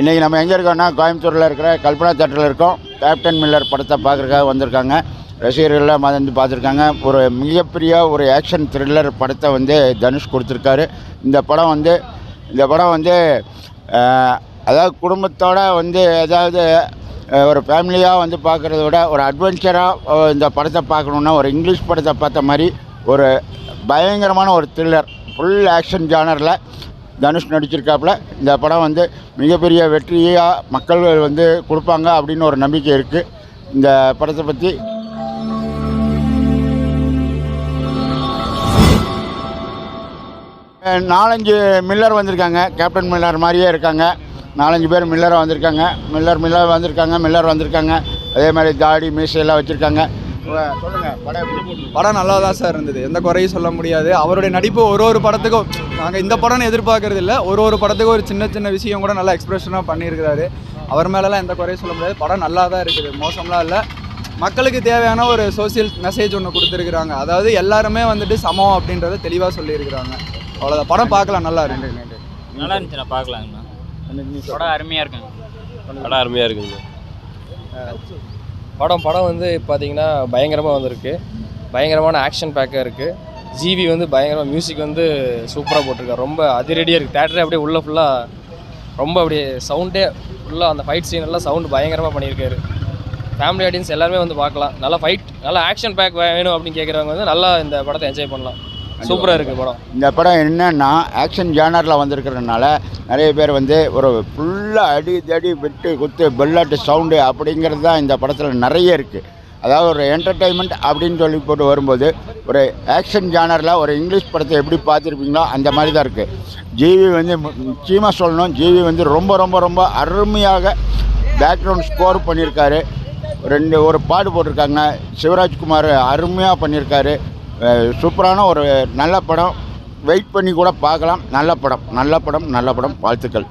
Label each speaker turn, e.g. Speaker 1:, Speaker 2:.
Speaker 1: இன்றைக்கி நம்ம எங்கே இருக்கோம்னா கோயம்புத்தூரில் இருக்கிற கல்பனா தேட்டரில் இருக்கோம். கேப்டன் மில்லர் படத்தை பார்க்குறதுக்காக வந்திருக்காங்க. ரசிகர்கள்லாம் வந்து பார்த்துருக்காங்க. ஒரு மிகப்பெரிய ஒரு ஆக்ஷன் த்ரில்லர் படத்தை வந்து தனுஷ் கொடுத்துருக்காரு. இந்த படம் வந்து இந்த படம் வந்து அதாவது குடும்பத்தோட வந்து அதாவது ஒரு ஃபேமிலியாக வந்து பார்க்குறத விட ஒரு அட்வென்ச்சராக இந்த படத்தை பார்க்கணுன்னா ஒரு இங்கிலீஷ் படத்தை பார்த்த மாதிரி ஒரு பயங்கரமான ஒரு த்ரில்லர் ஃபுல் ஆக்ஷன் ஜானரில் தனுஷ் நடிச்சிருக்காப்புல. இந்த படம் வந்து மிகப்பெரிய வெற்றியாக மக்கள் வந்து கொடுப்பாங்க அப்படின்னு ஒரு நம்பிக்கை இருக்குது இந்த படத்தை பற்றி நாலஞ்சு மில்லர் வந்திருக்காங்க. கேப்டன் மில்லர் மாதிரியே இருக்காங்க. நாலஞ்சு பேர் மில்லராக வந்திருக்காங்க. மில்லர் மில்லர் வந்திருக்காங்க மில்லர் வந்திருக்காங்க. அதே மாதிரி தாடி மீசையெல்லாம் வச்சுருக்காங்க. சொல்லுங்கள் படம்
Speaker 2: படம் நல்லா தான் சார் இருந்தது. எந்த குறையும் சொல்ல முடியாது. அவருடைய நடிப்பு ஒரு ஒரு படத்துக்கும் நாங்கள் இந்த படம்னு எதிர்பார்க்கறது இல்லை ஒரு ஒரு படத்துக்கும் ஒரு சின்ன சின்ன விஷயம் கூட நல்லா எக்ஸ்பிரஷனாக பண்ணியிருக்கிறாரு. அவர் மேலெல்லாம் எந்த குறையும் சொல்ல முடியாது. படம் நல்லா தான் இருக்குது. மோசம்லாம் இல்லை. மக்களுக்கு தேவையான ஒரு சோஷியல் மெசேஜ் ஒன்று கொடுத்துருக்குறாங்க. அதாவது எல்லாருமே வந்துட்டு சமம் அப்படின்றத தெளிவாக சொல்லியிருக்கிறாங்க. அவ்வளோதான் படம் பார்க்கலாம். நல்லா இருக்கு.
Speaker 3: நல்லா இருந்துச்சுண்ணா பார்க்கலாங்கண்ணா. படம் அருமையாக இருக்குங்க.
Speaker 4: படம் அருமையாக இருக்குங்க.
Speaker 5: படம் படம் வந்து பார்த்தீங்கன்னா பயங்கரமாக வந்திருக்கு. பயங்கரமான ஆக்ஷன் பேக்காக இருக்குது ஜிவி வந்து பயங்கரமாக மியூசிக் வந்து சூப்பராக போட்டிருக்காரு. ரொம்ப அதிரடியாக இருக்குது தேட்டரே அப்படியே உள்ள ஃபுல்லாக ரொம்ப அப்படியே சவுண்டே ஃபுல்லாக அந்த ஃபைட் சீன் எல்லாம் சவுண்டு பயங்கரமாக பண்ணியிருக்காரு. ஃபேமிலி ஆடியன்ஸ் எல்லாருமே வந்து பார்க்கலாம். நல்லா ஃபைட் நல்லா ஆக்ஷன் பேக் வேணும் அப்படின்னு கேட்குறவங்க வந்து நல்லா இந்த படத்தை என்ஜாய் பண்ணலாம். சூப்பராக இருக்குது படம்.
Speaker 1: இந்த படம் என்னன்னா ஆக்ஷன் ஜானரில் வந்திருக்கிறதுனால நிறைய பேர் வந்து ஒரு ஃபுல்லாக அடி தடி வெட்டு குத்து பெல்லாட்டு சவுண்டு அப்படிங்கிறது தான் இந்த படத்தில் நிறைய இருக்குது அதாவது ஒரு என்டர்டைன்மெண்ட் அப்படின்னு சொல்லி போட்டு வரும்போது ஒரு ஆக்ஷன் ஜானரில் ஒரு இங்கிலீஷ் படத்தை எப்படி பார்த்துருப்பீங்களோ அந்த மாதிரி தான் இருக்குது ஜிவி வந்து முக்கியமாக சொல்லணும் ஜிவி வந்து ரொம்ப ரொம்ப ரொம்ப அருமையாக பேக்ரவுண்ட் ஸ்கோர் பண்ணியிருக்காரு. ரெண்டு ஒரு பாடு போட்டிருக்காங்க சிவராஜ்குமார் அருமையாக பண்ணியிருக்காரு. சூப்பரான ஒரு நல்ல படம். வெயிட் பண்ணி கூட பார்க்கலாம். நல்ல படம் நல்ல படம் நல்ல படம். வாழ்த்துக்கள்.